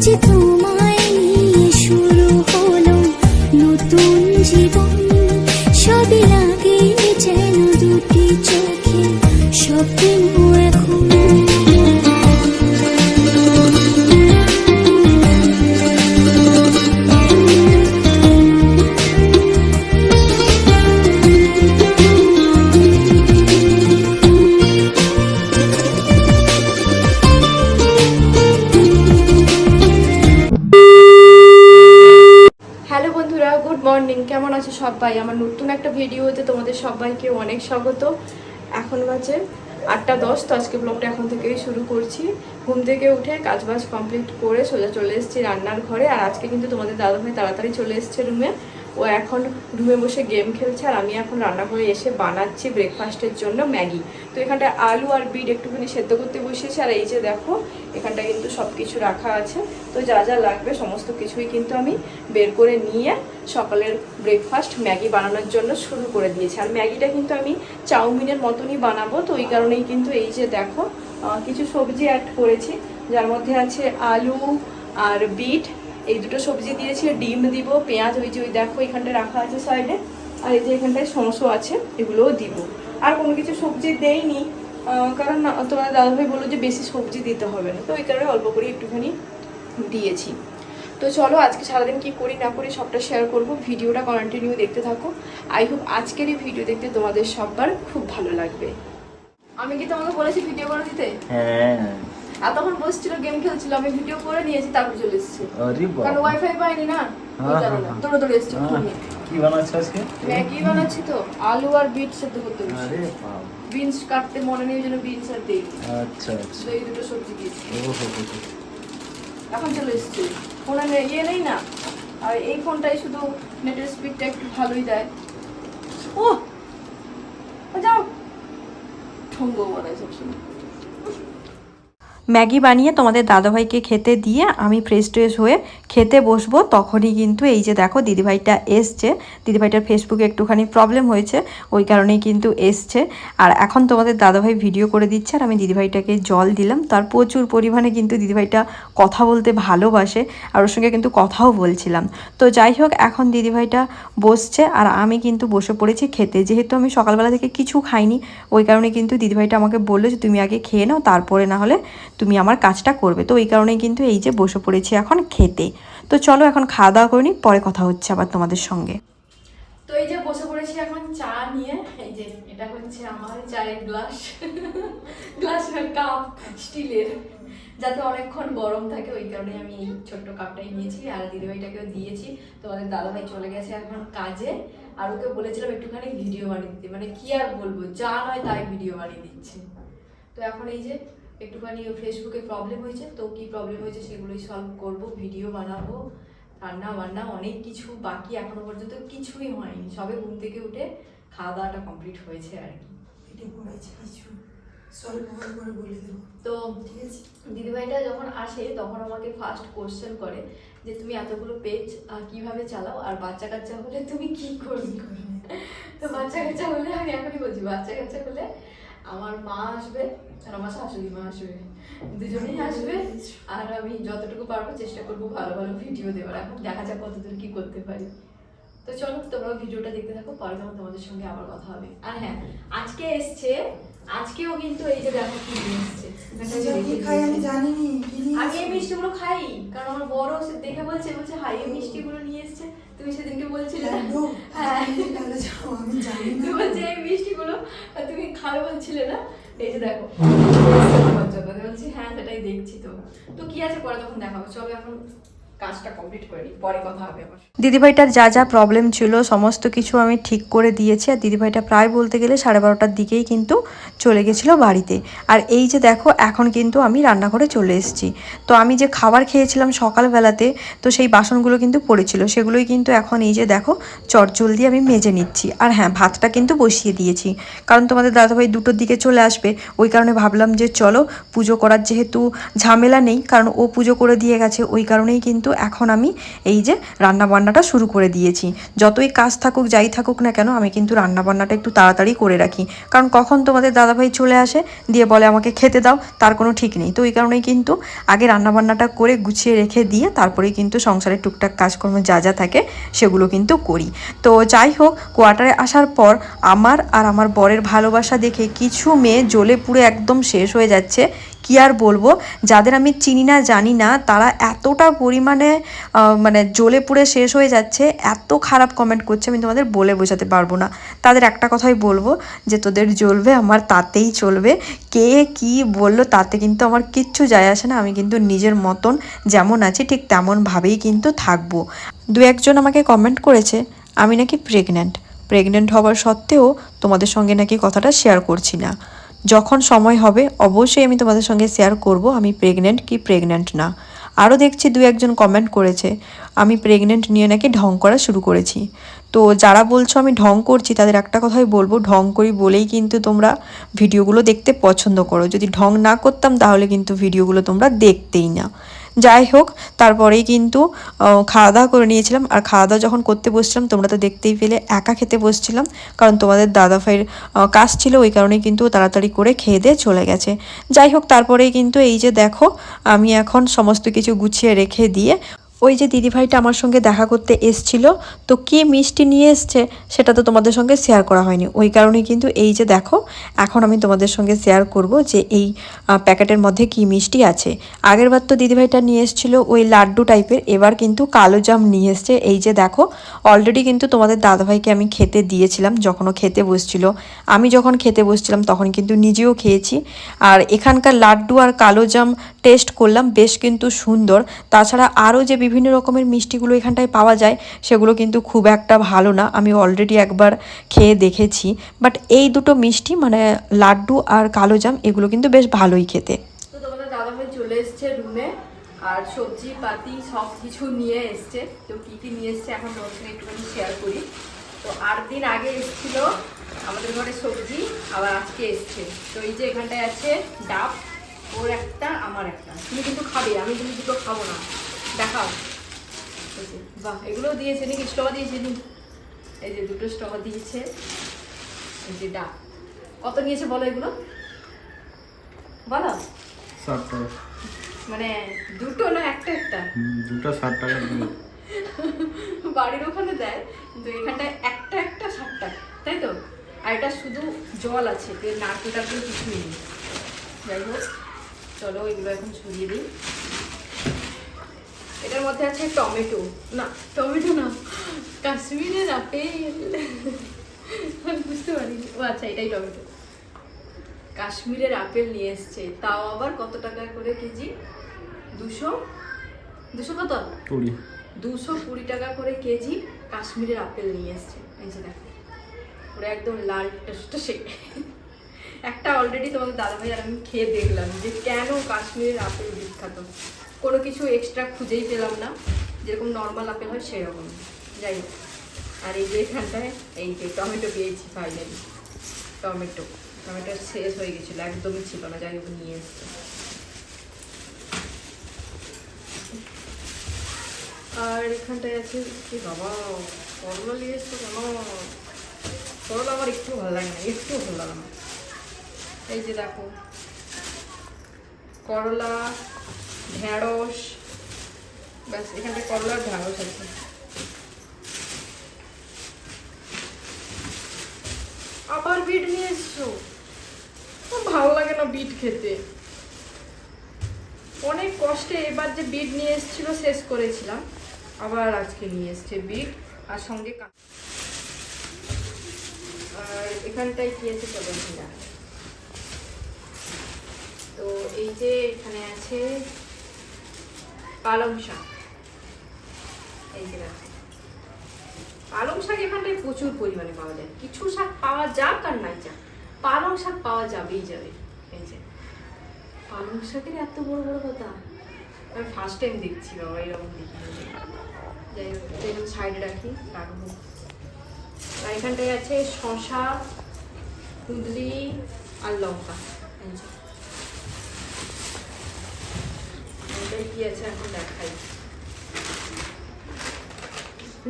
আজ তোমায় কেমন আছে সবাই? আমার নতুন একটা ভিডিওতে তোমাদের সবাইকে অনেক স্বাগত। এখন বাজে আটটা দশ, তো আজকে ব্লগটা এখন থেকেই শুরু করছি। ঘুম থেকে উঠে কাজবাজ কমপ্লিট করে সোজা চলে এসেছি রান্নার ঘরে। আর আজকে কিন্তু তোমাদের দাদাভাই তাড়াতাড়ি চলে এসছে রুমে ও এখন রুমে বসে গেম খেলছে আর আমি এখন রান্নাঘরে এসে বানাচ্ছি ব্রেকফাস্টের জন্য ম্যাগি। তো এখানটায় আলু আর বিট একটুখানি সেদ্ধ করতে বসিয়েছি আর এই যে দেখো, এখানটা কিন্তু সব কিছু রাখা আছে। তো যা যা লাগবে সমস্ত কিছুই কিন্তু আমি বের করে নিয়ে সকালের ব্রেকফাস্ট ম্যাগি বানানোর জন্য শুরু করে দিয়েছি। আর ম্যাগিটা কিন্তু আমি চাউমিনের মতনই বানাবো। তো ওই কারণেই কিন্তু এই যে দেখো কিছু সবজি অ্যাড করেছি। যার মধ্যে আছে আলু আর বিট এই দুটো সবজি দিয়েছি ডিম দিব পেঁয়াজ ওই যে ওই দেখো এখানটায় রাখা আছে সাইডে আর এই যে এখানটায় সমস্ত আছে এগুলোও দিব। আর কোনো কিছু সবজি আহ, কারণ তোমার দাদাভাই বলল যে বেশি সবজি দিতে হবে না তো ওই কারণে অল্প করে একটুখানি দিয়েছি। তো চলো আজকে সারাদিন কি করি না করি সবটা শেয়ার করব ভিডিওটা কন্টিনিউ দেখতে থাকো। আই হোপ আজকের এই ভিডিও দেখতে তোমাদের সবার খুব ভালো লাগবে। আমি কি তোমাকে বলেছি ভিডিও করে দিতে হ্যাঁ। এতক্ষণ বসছিল গেম খেলছিল আমি ভিডিও করে নিয়েছি তারপর চলে এসেছি। কারণ ওয়াইফাই পাইনি না দৌড়ে দৌড়ে এসেছি কি বানাচ্ছ আজকে? ম্যাগি বানাচ্ছি তো আলু আর বিট সেদ্ধ করতে আরে বিনস কাটতে মনে নেই জন্য বিনস আর দিই আচ্ছা আচ্ছা। এই দুটো সবজি দিয়েছি। ও হো হো হো। এখন চলে এসেছি। ফোনে ইয়ে নেই না? আর এই ফোনটাই শুধু নেটের স্পিডটা একটু ভালোই দেয়। ও যাও। ঠঙ্গ বানায় সবসময়। ম্যাগি বানিয়ে তোমাদের দাদাভাইকে খেতে দিয়ে আমি ফ্রেশ ট্রেশ হয়ে খেতে বসবো, তখনই কিন্তু এই যে দেখো দিদিভাইটা এসছে। দিদিভাইটার ফেসবুকে একটুখানি প্রবলেম হয়েছে, ওই কারণেই কিন্তু এসছে। আর এখন তোমাদের দাদাভাই ভিডিও করে দিচ্ছে আর আমি দিদিভাইটাকে জল দিলাম। তার প্রচুর পরিমাণে কিন্তু দিদিভাইটা কথা বলতে ভালোবাসে আর ওর সঙ্গে কিন্তু কথাও বলছিলাম। তো যাই হোক, এখন দিদিভাইটা বসছে আর আমি কিন্তু বসে পড়েছি খেতে। যেহেতু আমি সকালবেলা থেকে কিছু খাইনি, ওই কারণে কিন্তু দিদিভাইটা আমাকে বলল যে, তুমি আগে খেয়ে নাও, তারপরে না হলে তুমি আমার কাজটা করবে। তো ওই কারণেই কিন্তু এই যে বসে পড়েছি এখন খেতে। তো চলো এখন খাওয়া দাওয়া করে পরে কথা হচ্ছে আবার তোমাদের সঙ্গে। তো এই যে বসে পড়েছি এখন চা নিয়ে, এই যে এটা হচ্ছে আমার চায়ের গ্লাস। গ্লাস কাপ, স্টিলের। যাতে অনেকক্ষণ গরম থাকে, ওই কারণে আমি এই ছোট্ট কাপটাই নিয়েছি, আর দিদিভাইটাকেও দিয়েছি। তোমাদের দাদাভাই চলে গেছে এখন কাজে, আর ওকে বলেছিলাম একটুখানি ভিডিও বানিয়ে দিতে। মানে কি আর বলব, যা নয় তাই ভিডিও বানিয়ে দিচ্ছে। তো এখন এই যে একটুখানি ফেসবুকে প্রবলেম হয়েছে তো কি প্রবলেম হয়েছে সেগুলোই সলভ করব ভিডিও বানাবো রান্না বান্না অনেক কিছু বাকি এখনও পর্যন্ত কিছুই হয়নি। সবে ঘুম থেকে উঠে খাওয়া দাওয়াটা কমপ্লিট হয়েছে আর কি। পেটে পড়েছে কিছু। স্বল্প করে করে বলে দেবো। তো ঠিক আছে? দিদিভাইটা যখন আসে তখন আমাকে ফার্স্ট কোশ্চেন করে যে তুমি এতগুলো পেজ কীভাবে চালাও? আর বাচ্চা কাচ্চা হলে তুমি কি করবে? তো বাচ্চা কাচ্চা হলে আমি এখনই বলছি বাচ্চা কাচ্চা হলে আমার মা আসবে আর আমার শাশুড়ি মা আসবে। দুজনেই আসবে আর আমি যতটুকু পারব চেষ্টা করব ভালো ভালো ভিডিও দেওয়ার। এখন দেখা যাক কতদূর কি করতে পারি। তো চলো তোমরা ভিডিওটা দেখতে থাকো, পরে তোমাদের সঙ্গে আবার কথা হবে। আর হ্যাঁ আজকে এসছে আজকেও কিন্তু এই যে দেখো কি এসছে। আমি এই মিষ্টিগুলো খাই কারণ আমার বড় সে দেখে বলছে বলছে হাই এই মিষ্টিগুলো নিয়ে এসছে। তুমি সেদিনকে বলছিলে। হ্যাঁ না। তুমি বলছে এই মিষ্টিগুলো তুমি খাবে বলছিলে না? এই যে দেখো। বলছি হ্যাঁ সেটাই দেখছি তো। তো কি আছে পরে তখন দেখাবো। চলো এখন দিদিভাইটার যা যা প্রবলেম ছিল, সমস্ত কিছু আমি ঠিক করে দিয়েছি। আর দিদিভাইটা প্রায় বলতে গেলে সাড়ে বারোটার দিকেই কিন্তু চলে গেছিল বাড়িতে। আর এই যে দেখো, এখন কিন্তু আমি রান্নাঘরে চলে এসেছি। তো আমি যে খাবার খেয়েছিলাম সকালবেলাতে, তো সেই বাসনগুলো কিন্তু পড়েছিল। সেগুলোই কিন্তু এখন এই যে দেখো, চটজল দিয়ে আমি মেজে নিচ্ছি। আর হ্যাঁ ভাতটা কিন্তু বসিয়ে দিয়েছি। কারণ তোমাদের দাদাভাই দুটোর দিকে চলে আসবে, ওই কারণে ভাবলাম যে চলো, পুজো করার যেহেতু ঝামেলা নেই, কারণ ও পুজো করে দিয়ে গেছে, ওই কারণেই কিন্তু কিন্তু এখন আমি এই যে রান্না বান্নাটা শুরু করে দিয়েছি। যতই কাজ থাকুক, যাই থাকুক না কেন, আমি কিন্তু রান্না বান্নাটা একটু তাড়াতাড়ি করে রাখি। কারণ কখন তোমাদের দাদাভাই চলে আসে, দিয়ে বলে, আমাকে খেতে দাও। তার কোনো ঠিক নেই। তো এই কারণেই কিন্তু আগে রান্নাবান্নাটা করে গুছিয়ে রেখে দিয়ে তারপরেই কিন্তু সংসারের টুকটাক কাজকর্ম যা যা থাকে, সেগুলো কিন্তু করি। তো যাই হোক, কোয়ার্টারে আসার পর আমার আর আমার বরের ভালোবাসা দেখে কিছু মেয়ে জ্বলে পুড়ে একদম শেষ হয়ে যাচ্ছে। কি আর বলব? যাদের আমি চিনি না, জানি না, তারা এতটা পরিমাণে মানে জ্বলে পুড়ে শেষ হয়ে যাচ্ছে, এত খারাপ কমেন্ট করছে, আমি তোমাদের বলে বোঝাতে পারব না। তাদের একটা কথাই বলব, যে তোদের জ্বলবে, আমার তাতেই চলবে। কে কি বলল, তাতে কিন্তু আমার কিচ্ছু যায় আসে না, আমি কিন্তু নিজের মতন যেমন আছি, ঠিক তেমনভাবেই কিন্তু থাকব। দু একজন আমাকে কমেন্ট করেছে, আমি নাকি প্রেগন্যান্ট প্রেগনেন্ট হওয়ার সত্ত্বেও তোমাদের সঙ্গে নাকি কথাটা শেয়ার করছি না। যখন সময় হবে, অবশ্যই আমি তোমাদের সঙ্গে শেয়ার করব, আমি প্রেগনেন্ট কি প্রেগনেন্ট না। আরও দেখছি দু একজন কমেন্ট করেছে, আমি প্রেগনেন্ট নিয়ে নাকি ঢং করা শুরু করেছি। তো যারা বলছো আমি ঢং করছি, তাদের একটা কথাই বলব, ঢং করি বলেই কিন্তু তোমরা ভিডিওগুলো দেখতে পছন্দ করো। যদি ঢং না করতাম, তাহলে কিন্তু ভিডিওগুলো তোমরা দেখতেই না। যাই হোক, তারপরেই কিন্তু খাওয়া দাওয়া করে নিয়েছিলাম। আর খাওয়া দাওয়া যখন করতে বসছিলাম, তোমরা তো দেখতেই পেলে, একা খেতে বসছিলাম। কারণ তোমাদের দাদা ভাইয়ের কাজ ছিল, ওই কারণে কিন্তু তাড়াতাড়ি করে খেয়ে দিয়ে চলে গেছে। যাই হোক, তারপরেই কিন্তু এই যে দেখো, আমি এখন সমস্ত কিছু গুছিয়ে রেখে দিয়ে ওই যে দিদিভাইটা আমার সঙ্গে দেখা করতে এসছিল, তো কি মিষ্টি নিয়ে এসছে সেটা তো তোমাদের সঙ্গে শেয়ার করা হয়নি। ওই কারণে কিন্তু এই যে দেখো, এখন আমি তোমাদের সঙ্গে শেয়ার করব যে এই প্যাকেটের মধ্যে কি মিষ্টি আছে। আগেরবার তো দিদিভাইটা নিয়ে এসেছিল ওই লাড্ডু টাইপের এবার কিন্তু কালো জাম নিয়ে এসছে। এই যে দেখো অলরেডি কিন্তু তোমাদের দাদাভাইকে আমি খেতে দিয়েছিলাম যখনও খেতে বসছিল। আমি যখন খেতে বসছিলাম তখন কিন্তু নিজেও খেয়েছি। আর এখানকার লাড্ডু আর কালো জাম টেস্ট করলাম, বেশ কিন্তু সুন্দর। তাছাড়া আরও যে বিভিন্ন রকমের মিষ্টিগুলো এখানটায় পাওয়া যায়, সেগুলো কিন্তু খুব একটা ভালো না। আমি অলরেডি একবার খেয়ে দেখেছি। বাট এই দুটো মিষ্টি মানে লাড্ডু আর কালো জাম, এগুলো কিন্তু বেশ ভালোই খেতে। আর সবজি পাতি সব কিছু নিয়ে এসছে। তো কি কি নিয়ে এসছে এখন তোমার একটুখানি শেয়ার করি। তো আট দিন আগে এসেছিল আমাদের ঘরে সবজি, আবার আজকে এসছে। তো এই যে এখানটায় আছে ডাব, ওর একটা, আমার একটা। তুমি কিন্তু খাবে, আমি কিন্তু দুটো খাব না। দেখাও। বাহ এগুলো দিয়েছে নাকি? স্ট্র দিয়েছে নি এই যে দুটো স্ট্র দিয়েছে। এই যে ডাব। কত নিয়েছে বলো এগুলো? বলো। ষাট টাকা। মানে দুটো না একটা একটা? দুটো ষাট টাকা বাড়ির ওখানে দেয় কিন্তু এখানটায় একটা একটা ষাট টাকা তাই তো? আর এটা শুধু জল আছে এর নারকেল টারকেল কিছুই নেই। যাই হোক চলো এগুলো এখন সরিয়ে দিই। এটার মধ্যে আছে টমেটো। না টমেটো না কাশ্মীরের আপেল। আমি বুঝতে পারিনি। ও আচ্ছা এটাই টমেটো। কাশ্মীরের আপেল নিয়ে এসছে। তাও আবার কত টাকা করে কেজি? দুশো? দুশো কত? কুড়ি। দুশো কুড়ি টাকা করে কেজি কাশ্মীরের আপেল নিয়ে এসছে। এই যে দেখো পুরো একদম লাল টসটসে। একটা অলরেডি তোমাদের দাদাভাই আর আমি খেয়ে দেখলাম যে কেন কাশ্মীরের আপেল বিখ্যাত। কোনো কিছু এক্সট্রা খুঁজেই পেলাম না। যেরকম নর্মাল আপেল হয় সেরকম। যাই হোক। আর এই যে এখানটায়, এই যে টমেটো পেয়েছি ফাইনালি টমেটো। টমেটো শেষ হয়ে গেছিল, একদমই ছিল না, যাই হোক নিয়ে এসছে। আর এখানটায় আছে কি বাবা, করলা নিয়ে এসছো কেন করলা আমার একটু ভালো লাগে না, একটু ভালো লাগে না। এই যে দেখো, করলা ঢেঁড়স, ব্যাস এখানটায় করলা আর ঢেঁড়স আছে আবার বিট নিয়ে এসছো? ভালো লাগে না বিট খেতে। অনেক কষ্টে এবার যে বিট নিয়ে এসেছিল, শেষ করেছিলাম। আবার আজকে নিয়ে এসছে বিট, আর সঙ্গে কা- আর এখানটায় কি আছে তো এই যে এখানে আছে পালং শাক। এই যে পালং শাক এখানটায় প্রচুর পরিমাণে পাওয়া যায়। কিছু শাক পাওয়া যাক আর নাই যাক। পালং শাক পাওয়া যাবেই যাবে। এই যে। পালং শাকের এত বড় বড় কথা? আমি ফার্স্ট টাইম দেখছি বাবা, এরকম দেখি। যাই হোক এরকম সাইডে রাখি, রাখব। আর এখানটায় আছে শশা কুঁদলি আর লঙ্কা। এই যে। এটাই কি আছে এখন দেখাই।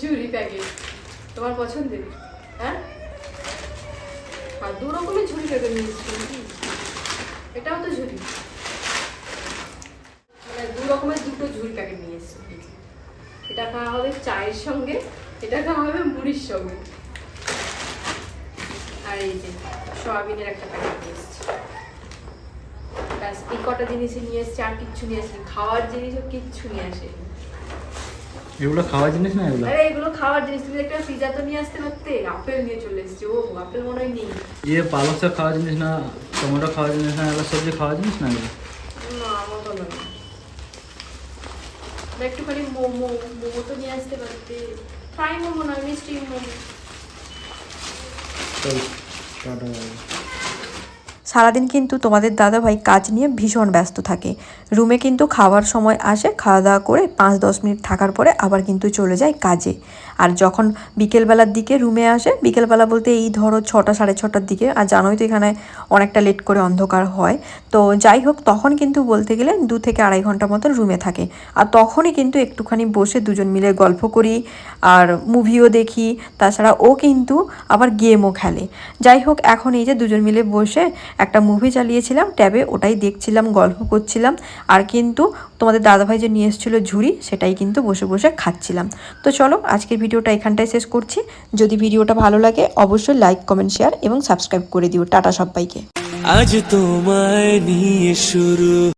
ঝুড়ি প্যাকেট, তোমার পছন্দের? হ্যাঁ? আর দু রকমের ঝুড়ি প্যাকেট নিয়ে এসেছি নাকি? এটাও তো ঝুড়ি। মানে দু রকমের দুটো ঝুড়ি প্যাকেট নিয়ে এসেছি। এটা খাওয়া হবে চায়ের সঙ্গে, এটা খাওয়া হবে মুড়ির সঙ্গে। আর এই যে, সয়াবিনের একটা প্যাকেট নিয়ে এসেছি। এই কটা জিনিসই নিয়ে এসেছি আর কিচ্ছু নিয়ে এসেছি খাওয়ার জিনিসও কিচ্ছু নিয়ে আসে এগুলো খাওয়ার জিনিস না এগুলো? আরে এগুলো খাওয়ার জিনিস। তুমি একটা পিজা তো নিয়ে আসতে পারতে? আপেল নিয়ে চলে এসেছি। ও আপেল মনে হয় নেই। ইয়ে পালক শাক খাওয়ার জিনিস না টমেটো খাওয়ার জিনিস না এগুলো সবজি খাওয়ার জিনিস না এগুলো? না আমার ভালো না। একটুখানি মোমো মোমো তো নিয়ে আসতে পারতে। ফ্রাই মোমো নয় মিষ্টি মোমো। চল টাটা সারাদিন কিন্তু তোমাদের দাদাভাই কাজ নিয়ে ভীষণ ব্যস্ত থাকে। রুমে কিন্তু খাওয়ার সময় আসে খাওয়া দাওয়া করে পাঁচ দশ মিনিট থাকার পরে আবার কিন্তু চলে যায় কাজে। আর যখন বিকেলবেলার দিকে রুমে আসে, বিকেলবেলা বলতে এই ধরো ছটা, সাড়ে ছটার দিকে, আর জানোই তো এখানে অনেকটা লেট করে অন্ধকার হয়। তো যাই হোক, তখন কিন্তু বলতে গেলে দু থেকে আড়াই ঘণ্টা মতন রুমে থাকে। আর তখনই কিন্তু একটুখানি বসে দুজন মিলে গল্প করি, আর মুভিও দেখি, তাছাড়া ও কিন্তু আবার গেমও খেলে। যাই হোক, এখন এই যে দুজন মিলে বসে একটা মুভি চালিয়েছিলাম, ট্যাবে ওটাই দেখছিলাম, গল্প করছিলাম, আর কিন্তু তোমাদের দাদাভাই যে নিয়ে এসেছিল ঝুড়ি, সেটাই কিন্তু বসে বসে খাচ্ছিলাম। তো চলো, আজকের ভিডিওটা এখানটায় শেষ করছি। যদি ভিডিওটা ভালো লাগে, অবশ্যই লাইক কমেন্ট শেয়ার এবং সাবস্ক্রাইব করে দিও। টাটা সবাইকে। আজ তোমায় নিয়ে শুরু